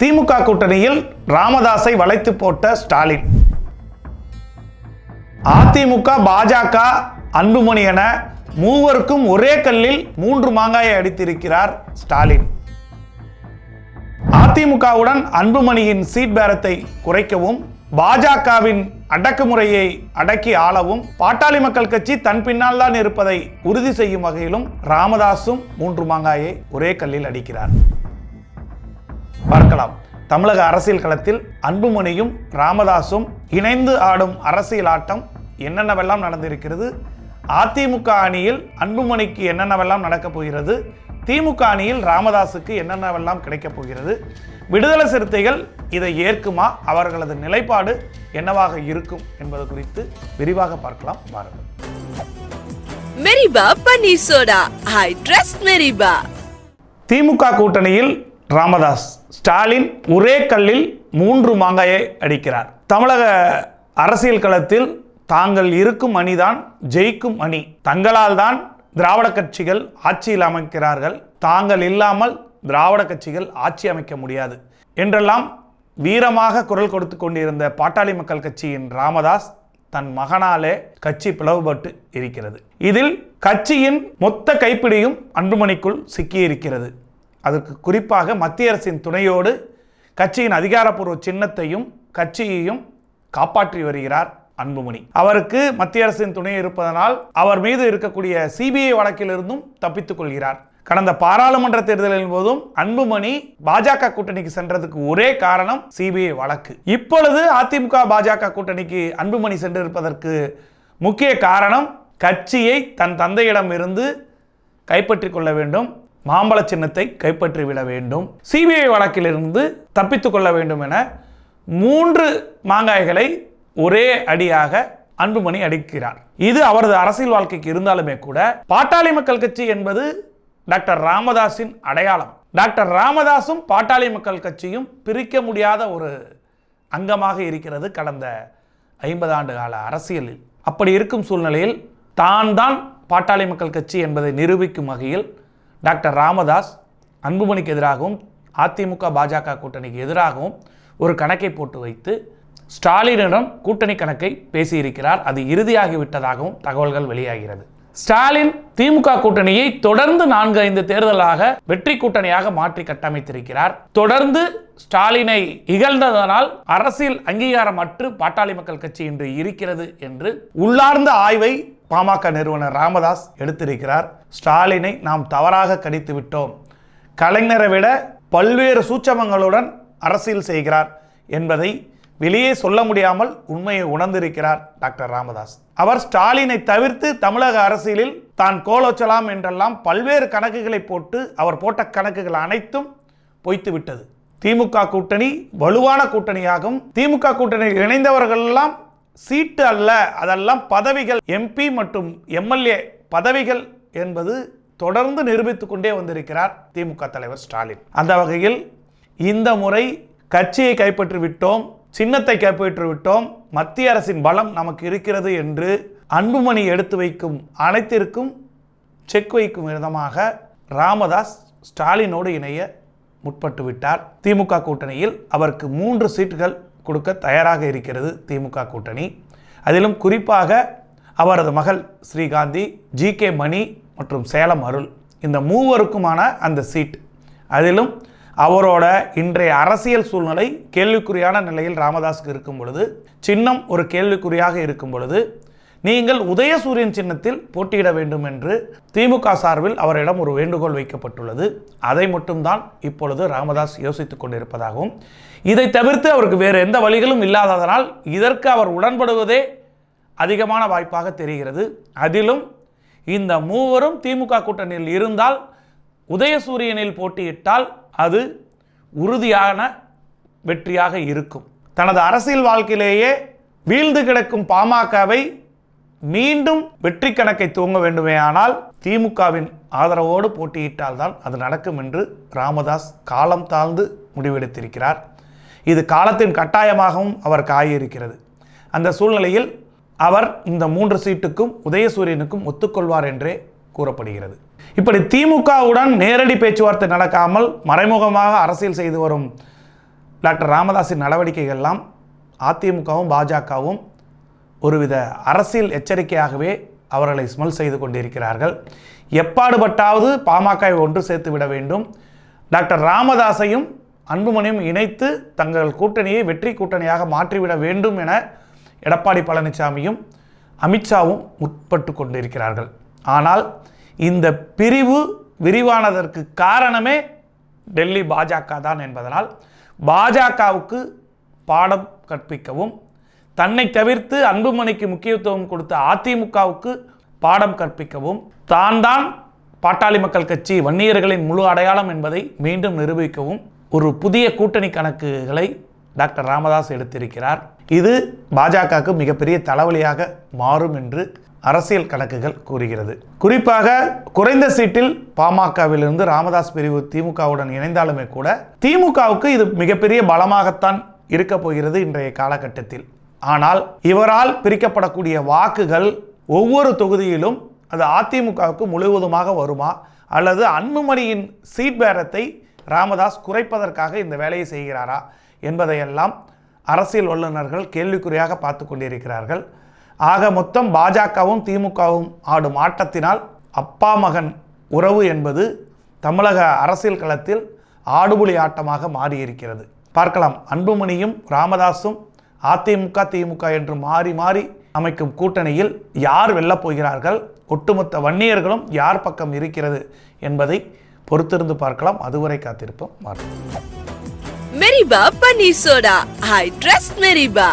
திமுக கூட்டணியில் ராமதாஸை வளைத்து போட்ட ஸ்டாலின். அதிமுக பாஜக அன்புமணி என மூவருக்கும் ஒரே கல்லில் மூன்று மாங்காயை அடித்திருக்கிறார் ஸ்டாலின். அதிமுகவுடன் அன்புமணியின் சீட் பேரத்தை குறைக்கவும் பாஜகவின் அடக்குமுறையை அடக்கி ஆளவும் பாட்டாளி மக்கள் கட்சி தன் பின்னால் தான் இருப்பதை உறுதி செய்யும் வகையிலும் ராமதாஸும் மூன்று மாங்காயை ஒரே கல்லில் அடிக்கிறார். பார்க்கலாம். தமிழக அரசியல் களத்தில் அன்புமணியும் ராமதாசும் இணைந்து ஆடும் அரசியல் ஆட்டம் என்னென்னவெல்லாம் நடந்திருக்கிறது? அதிமுக அணியில் அன்புமணிக்கு என்னென்னவெல்லாம் நடக்கப் போகிறது? திமுக அணியில் ராமதாசுக்கு என்னென்னவெல்லாம் கிடைக்கப் போகிறது? விடுதலை சிறுத்தைகள் இதை ஏற்குமா? அவர்களது நிலைப்பாடு என்னவாக இருக்கும் என்பது குறித்து விரிவாக பார்க்கலாம். பாருங்கள் மெரிபா பன்னீர் சோடா. I trust மெரிபா. திமுக கூட்டணியில் ராமதாஸ். ஸ்டாலின் ஒரே கல்லில் மூன்று மாங்காயை அடிக்கிறார். தமிழக அரசியல் களத்தில் தாங்கள் இருக்கும் அணிதான் ஜெயிக்கும் அணி. தங்களால் தான் திராவிட கட்சிகள் ஆட்சியில் அமைக்கிறார்கள். தாங்கள் இல்லாமல் திராவிட கட்சிகள் ஆட்சி அமைக்க முடியாது. என்றெல்லாம் வீரமாக குரல் கொடுத்து கொண்டிருந்த பாட்டாளி மக்கள் கட்சியின் ராமதாஸ் தன் மகனாலே கட்சி பிளவுபட்டு இருக்கிறது. இதில் கட்சியின் மொத்த கைப்பிடியும் அன்புமணிக்குள் சிக்கியிருக்கிறது. அதற்கு குறிப்பாக மத்திய அரசின் துணையோடு கட்சியின் அதிகாரப்பூர்வ சின்னத்தையும் கட்சியையும் காப்பாற்றி வருகிறார் அன்புமணி. அவருக்கு மத்திய அரசின் துணை இருப்பதனால் அவர் மீது இருக்கக்கூடிய சிபிஐ வழக்கிலிருந்தும் தப்பித்துக் கொள்கிறார். கடந்த பாராளுமன்ற தேர்தலின் போதும் அன்புமணி பாஜக கூட்டணிக்கு சென்றதுக்கு ஒரே காரணம் சிபிஐ வழக்கு. இப்பொழுது அதிமுக பாஜக கூட்டணிக்கு அன்புமணி சென்றிருப்பதற்கு முக்கிய காரணம் கட்சியை தன் தந்தையிடம் இருந்து கைப்பற்றிக் கொள்ள வேண்டும். மாம்பழ சின்னத்தை கைப்பற்றி விட வேண்டும் சிபிஐ வழக்கிலிருந்து தப்பித்து கொள்ள வேண்டும் என மூன்று மாங்காய்களை ஒரே அடியாக அன்புமணி அடிக்கிறார். இது அவரது அரசியல் வாழ்க்கைக்கு இருந்தாலுமே கூட பாட்டாளி மக்கள் கட்சி என்பது டாக்டர் ராமதாஸின் அடையாளம். டாக்டர் ராமதாஸும் பாட்டாளி மக்கள் கட்சியும் பிரிக்க முடியாத ஒரு அங்கமாக இருக்கிறது கடந்த ஐம்பது ஆண்டு கால அரசியலில். அப்படி இருக்கும் சூழ்நிலையில் தான் தான் பாட்டாளி மக்கள் கட்சி என்பதை நிரூபிக்கும் வகையில் டாக்டர் ராமதாஸ் அன்புமணிக்கு எதிராகவும் அதிமுக பாஜக கூட்டணிக்கு எதிராகவும் ஒரு கணக்கை போட்டு வைத்து ஸ்டாலினிடம் கூட்டணி கணக்கை பேசியிருக்கிறார். அது இறுதியாகிவிட்டதாகவும் தகவல்கள் வெளியாகிறது. ஸ்டாலின் திமுக கூட்டணியை தொடர்ந்து நான்கு ஐந்து தேர்தலாக வெற்றி கூட்டணியாக மாற்றி கட்டமைத்திருக்கிறார். தொடர்ந்து ஸ்டாலினை இகழ்ந்ததனால் அரசியல் அங்கீகாரம் அற்று பாட்டாளி மக்கள் கட்சி இன்று இருக்கிறது என்று உள்ளார்ந்த ஆய்வை பாமக நிறுவனர் ராமதாஸ் எடுத்திருக்கிறார். ஸ்டாலினை நாம் தவறாக கடித்து விட்டோம். கலைஞரை விட பல்வேறு சூட்சமங்களுடன் அரசியல் செய்கிறார் என்பதை வெளியே சொல்ல முடியாமல் உண்மையை உணர்ந்திருக்கிறார் டாக்டர் ராமதாஸ். அவர் ஸ்டாலினை தவிர்த்து தமிழக அரசியலில் தான் கோலோச்சலாம் என்றெல்லாம் பல்வேறு கணக்குகளை போட்டு அவர் போட்ட கணக்குகள் அனைத்தும் பொய்த்து விட்டது. திமுக கூட்டணி வலுவான கூட்டணியாகும். திமுக கூட்டணியில் இணைந்தவர்கள் எல்லாம் சீட்டு அல்ல அதெல்லாம் பதவிகள். எம்பி மற்றும் எம்எல்ஏ பதவிகள் என்பது தொடர்ந்து நிரூபித்துக் கொண்டே வந்திருக்கிறார் திமுக தலைவர் ஸ்டாலின். அந்த வகையில் இந்த முறை கட்சியை கைப்பற்றி விட்டோம் சின்னத்தை கைப்பற்றி விட்டோம் மத்திய அரசின் பலம் நமக்கு இருக்கிறது என்று அன்புமணி எடுத்து வைக்கும் அனைத்திற்கும் செக் வைக்கும் விதமாக ராமதாஸ் ஸ்டாலினோடு இணைய முற்பட்டு விட்டார். திமுக கூட்டணியில் அவருக்கு மூன்று சீட்டுகள் கொடுக்க தயாராக இருக்கிறது திமுக கூட்டணி. அதிலும் குறிப்பாக அவரது மகள் ஸ்ரீகாந்தி ஜி கே மணி மற்றும் சேலம் அருள் இந்த மூவருக்குமான அந்த சீட். அதிலும் அவரோட இன்றைய அரசியல் சூழ்நிலை கேள்விக்குறியான நிலையில் ராமதாஸுக்கு இருக்கும் பொழுது சின்னம் ஒரு கேள்விக்குறியாக இருக்கும் பொழுது நீங்கள் உதயசூரியன் சின்னத்தில் போட்டியிட வேண்டும் என்று திமுக சார்பில் அவரிடம் ஒரு வேண்டுகோள் வைக்கப்பட்டுள்ளது. அதை மட்டும்தான் இப்பொழுது ராமதாஸ் யோசித்துக் கொண்டிருப்பதாகவும் இதை தவிர்த்து அவருக்கு வேறு எந்த வழிகளும் இல்லாததனால் இதற்கு அவர் உடன்படுவதே அதிகமான வாய்ப்பாக தெரிகிறது. அதிலும் இந்த மூவரும் திமுக கூட்டணியில் இருந்தால் உதயசூரியனில் போட்டியிட்டால் அது உறுதியான வெற்றியாக இருக்கும். தனது அரசியல் வாழ்க்கையிலேயே வீழ்ந்து கிடக்கும் பாமகவை மீண்டும் வெற்றி கணக்கை துவங்க வேண்டுமேயானால் திமுகவின் ஆதரவோடு போட்டியிட்டால் தான் அது நடக்கும் என்று ராமதாஸ் காலம் தாழ்ந்து முடிவெடுத்திருக்கிறார். இது காலத்தின் கட்டாயமாகவும் அவர் காயிருக்கிறது அந்த சூழ்நிலையில் அவர் இந்த மூன்று சீட்டுக்கும் உதயசூரியனுக்கும் ஒத்துக்கொள்வார் என்றே கூறப்படுகிறது. இப்படி திமுகவுடன் நேரடி பேச்சுவார்த்தை நடக்காமல் மறைமுகமாக அரசியல் செய்து வரும் டாக்டர் ராமதாஸின் நடவடிக்கைகள்லாம் அதிமுகவும் பாஜகவும் ஒருவித அரசியல் எச்சரிக்கையாகவே அவர்களை ஸ்மெல் செய்து கொண்டிருக்கிறார்கள். எப்பாடுபட்டாவது பாமகவை ஒன்று சேர்த்து விட வேண்டும். டாக்டர் ராமதாஸையும் அன்புமணியும் இணைத்து தங்கள் கூட்டணியை வெற்றி கூட்டணியாக மாற்றிவிட வேண்டும் என எடப்பாடி பழனிசாமியும் அமித்ஷாவும் உட்பட்டு கொண்டிருக்கிறார்கள். ஆனால் இந்த பிரிவு விரிவானதற்கு காரணமே டெல்லி பாஜக தான் என்பதனால் பாஜகவுக்கு பாடம் கற்பிக்கவும் தன்னை தவிர்த்து அன்புமணிக்கு முக்கியத்துவம் கொடுத்த அதிமுகவுக்கு பாடம் கற்பிக்கவும் தான் தான் பாட்டாளி மக்கள் கட்சி வன்னியர்களின் முழு அடையாளம் என்பதை மீண்டும் நிரூபிக்கவும் ஒரு புதிய கூட்டணி கணக்குகளை டாக்டர் ராமதாஸ் எடுத்திருக்கிறார். இது பாஜகவுக்கு மிகப்பெரிய தலைவலியாக மாறும் என்று அரசியல் கணக்குகள் கூறுகிறது. குறிப்பாக குறைந்த சீட்டில் பாமகவிலிருந்து ராமதாஸ் பிரிவு திமுகவுடன் இணைந்தாலுமே கூட திமுகவுக்கு இது மிகப்பெரிய பலமாகத்தான் இருக்கப் போகிறது இன்றைய காலகட்டத்தில். ஆனால் இவரால் பிரிக்கப்படக்கூடிய வாக்குகள் ஒவ்வொரு தொகுதியிலும் அது அதிமுகவுக்கு முழுவதுமாக வருமா? அல்லது அன்புமணியின் சீட் பேரத்தை ராமதாஸ் குறைப்பதற்காக இந்த வேலையை செய்கிறாரா? என்பதையெல்லாம் அரசியல் வல்லுநர்கள் கேள்விக்குறியாக பார்த்து கொண்டிருக்கிறார்கள். ஆக மொத்தம் பாஜகவும் திமுகவும் ஆடும் ஆட்டத்தினால் அப்பா மகன் உறவு என்பது தமிழக அரசியல் களத்தில் ஆடுபுலி ஆட்டமாக மாறியிருக்கிறது. பார்க்கலாம். அன்புமணியும் ராமதாஸும் அதிமுக திமுக என்று மாறி மாறி அமைக்கும் கூட்டணியில் யார் வெல்லப் போகிறார்கள்? ஒட்டுமொத்த வன்னியர்களும் யார் பக்கம் இருக்கிறது என்பதை பொறுத்திருந்து பார்க்கலாம். அதுவரை காத்திருப்போம். மெரிபா பன்னீர் சோடா. I trust மெரிபா.